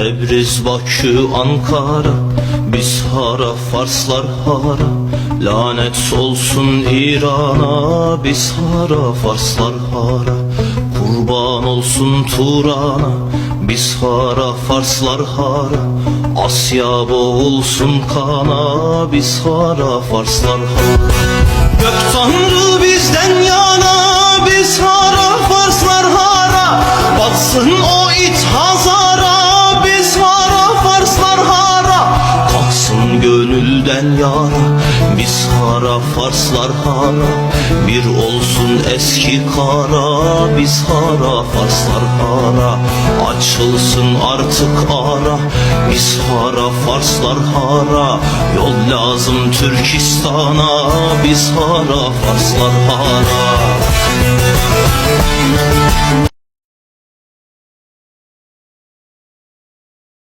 Tebriz, Bakü, Ankara Biz hara, Farslar hara. Lanet olsun İran'a Biz hara, Farslar hara. Kurban olsun Turan'a Biz hara, Farslar hara. Asya boğulsun kana Biz hara, Farslar hara. Gök Tanrı bizden yana Biz hara, Farslar hara. Batsın o it gönülden yara Biz hara, Farslar hara Bir olsun eski kara Biz hara, Farslar hara Açılsın artık ara Biz hara, Farslar hara Yol lazım Türkistan'a Biz hara, Farslar hara